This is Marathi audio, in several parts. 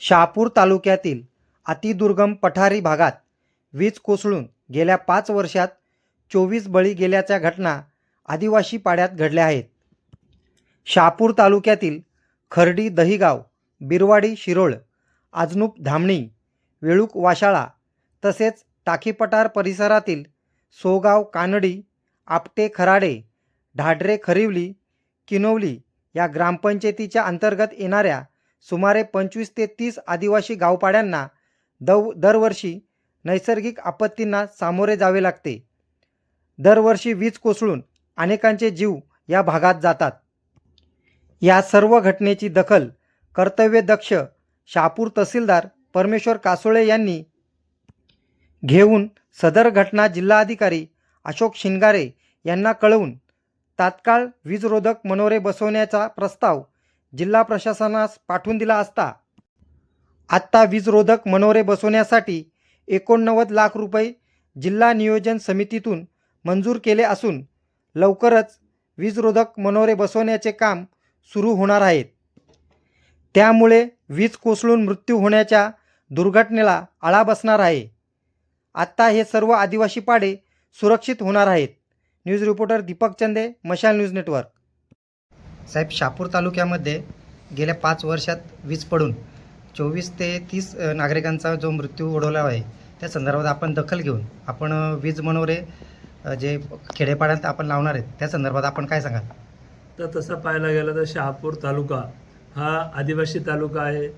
शहापूर तालुक्यातील अतिदुर्गम पठारी भागात वीज कोसळून गेल्या पाच वर्षात चोवीस बळी गेल्याच्या घटना आदिवासी पाड्यात घडल्या आहेत. शहापूर तालुक्यातील खर्डी दहिगाव बिरवाडी शिरोळ आजनूप धामणी वेळूक वाशाळा तसेच टाकीपटार परिसरातील सोगाव कानडी आपटे खराडे ढाडरे खरिवली किनवली या ग्रामपंचायतीच्या अंतर्गत येणाऱ्या सुमारे पंचवीस ते तीस आदिवासी गावपाड्यांना दव दरवर्षी नैसर्गिक आपत्तींना सामोरे जावे लागते. दरवर्षी वीज कोसळून अनेकांचे जीव या भागात जातात. या सर्व घटनेची दखल कर्तव्यदक्ष शापूर तहसीलदार परमेश्वर कासोळे यांनी घेऊन सदर घटना जिल्हाधिकारी अशोक शिंगारे यांना कळवून तात्काळ वीजरोधक मनोरे बसवण्याचा प्रस्ताव जिल्हा प्रशासनास पाठवून दिला असता. आत्ता वीजरोधक मनोरे बसवण्यासाठी एकोणनव्वद लाख रुपये जिल्हा नियोजन समितीतून मंजूर केले असून लवकरच वीजरोधक मनोरे बसवण्याचे काम सुरू होणार आहेत. त्यामुळे वीज कोसळून मृत्यू होण्याच्या दुर्घटनेला आळा बसणार आहे. आत्ता हे सर्व आदिवासी पाडे सुरक्षित होणार आहेत. न्यूज रिपोर्टर दीपक चंदे मशाल न्यूज नेटवर्क. साहेब शहापूर तालुक्यामध्ये गेल्या पाच वर्षात वीज पडून चोवीस ते तीस नागरिकांचा जो मृत्यू ओढवला आहे त्या संदर्भात आपण दखल घेऊन आपण वीज मनोरे जे खेडेपाड्यात आपण लावणार आहेत त्या संदर्भात आपण काय सांगाल? तर तसं पाहायला गेलं तर शहापूर तालुका हा आदिवासी तालुका आहे.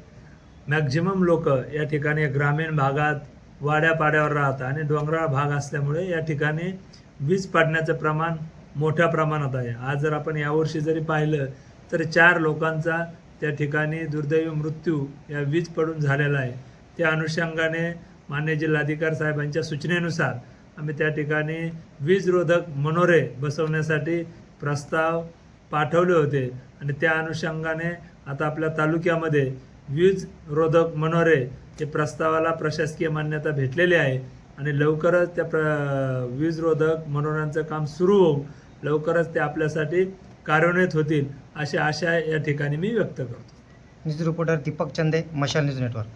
मॅक्झिमम लोक या ठिकाणी ग्रामीण भागात वाड्यापाड्यावर राहतात आणि डोंगराळ भाग असल्यामुळे या ठिकाणी वीज पाडण्याचं प्रमाण मोठ्या प्रमाणात आहे. आज जर आपण यावर्षी जरी पाहिलं तर चार लोकांचा त्या ठिकाणी दुर्दैवी मृत्यू या वीज पडून झालेला आहे. त्या अनुषंगाने मान्य जिल्हाधिकारी साहेबांच्या सूचनेनुसार आम्ही त्या ठिकाणी वीजरोधक मनोरे बसवण्यासाठी प्रस्ताव पाठवले होते. आणि त्या अनुषंगाने आता आपल्या तालुक्यामध्ये वीज रोधक मनोरे हे प्रस्तावाला प्रशासकीय मान्यता भेटलेली आहे. आणि लवकरच त्या प्र वीज रोधक मनोऱ्यांचं काम सुरू होऊन लवकरच ते आपल्यासाठी कार्यान्वित होतील अशी आशा या ठिकाणी मी व्यक्त करतो. न्यूज रिपोर्टर दीपक चंदे मशाल न्यूज नेटवर्क.